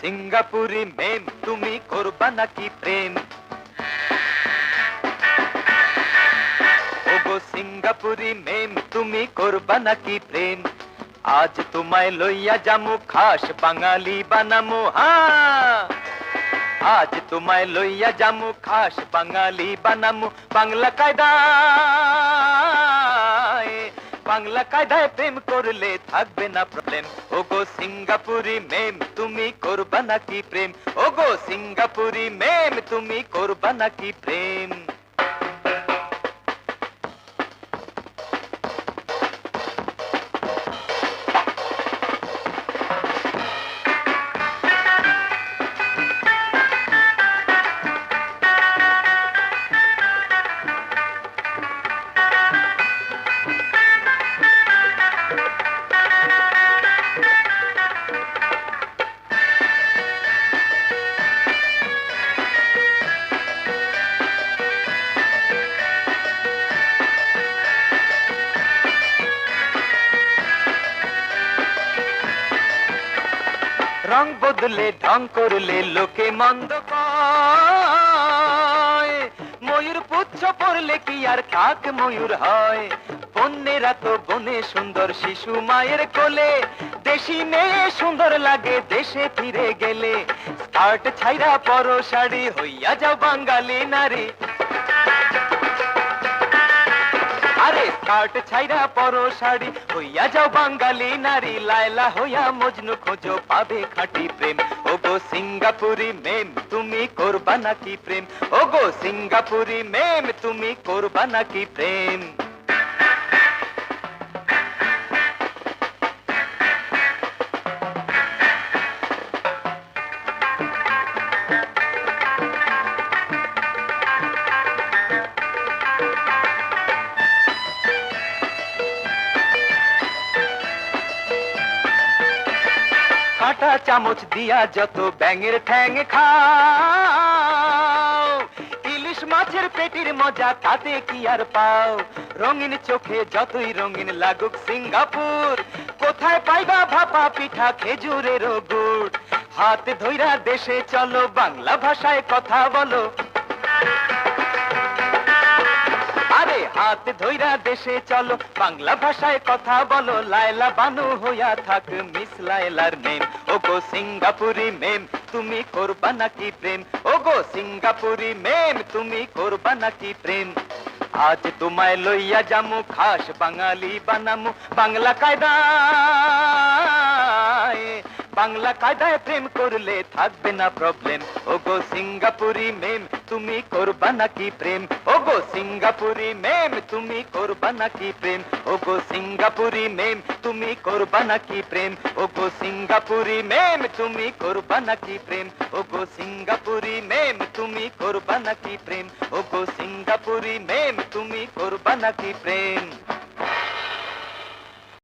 সিঙ্গাপুরি মেম, তুমি করবা নাকি প্রেম? ওগো সিঙ্গাপুরি মেম, তুমি করবা নাকি প্রেম? আজ তোমায় লইয়া যামু খাস, বাঙালি বানামু হ্যাঁ আজ তোমায় লইয়া যামু খাস, বাঙালি বানামু, বাংলা কায়দায় বাংলা কায়দায় প্রেম করলে থাকবে না প্রবলেম ওগো সিঙ্গাপুরি মেম তুমি করবা নাকি প্রেম? ওগো সিঙ্গাপুরি মেম তুমি করবা নাকি প্রেম? রং বদলে ঢং করলে লোকে মন্দ ময়ূর পুচ্ছ পড়লে কি আর কাক ময়ূর হয়। বন্যেরা তো বনে সুন্দর, শিশু মায়ের কোলে। দেশি মেয়ে সুন্দর লাগে, দেশে ফিরে গেলে। স্কার্ট ছাইরা পরো শাড়ি, হইয়া যাও বাঙালি নারী। স্কার্ট ছাইরা পরো শাড়ি। হইয়া যাও বাঙালি নারী, লায়লা হইয়া মজনু খোঁজো, পাবে খাটি প্রেম। ওগো সিঙ্গাপুরি মেম, তুমি করবা নাকি প্রেম? ওগো সিঙ্গাপুরি মেম, তুমি করবা নাকি প্রেম? কাঁটা চামচ দিয়া যত ব্যাঙের ঠ্যাং খাও। ইলিশ মাছের পেটির মজা তাতে কি আর পাও? রঙিন চোখে যতই রঙিন লাগুক সিঙ্গাপুর। কোথায় পাইবা ভাপা পিঠা খেজুরের গুড়? হাত ধইরা দেশে চলো, বাংলা ভাষায় কথা বলো। আরে হাত ধইরা দেশে চলো। বাংলা ভাষায় কথা বলো, লায়লা বানু হইয়া থাক, মিস লায়লার নেম ওগো সিঙ্গাপুরি মেম তুমি করবা নাকি প্রেম? ওগো সিঙ্গাপুরি মেম তুমি করবা নাকি প্রেম? আজ তোমায় লইয়া যামু, খাস বাঙালি বানামু, বাংলা কায়দায় বাংলা কায়দায় প্রেম করলে থাকবে না প্রবলেম ওগো সিঙ্গাপুরি মেম তুমি করবা নাকি প্রেম ওগো সিঙ্গাপুরি মেম তুমি করবা নাকি প্রেম ওগো সিঙ্গাপুরি মেম তুমি করবা নাকি প্রেম ওগো সিঙ্গাপুরি মেম তুমি করবা নাকি প্রেম ওগো সিঙ্গাপুরি মেম তুমি করবা নাকি প্রেম ওগো সিঙ্গাপুরি মেম তুমি করবা নাকি প্রেম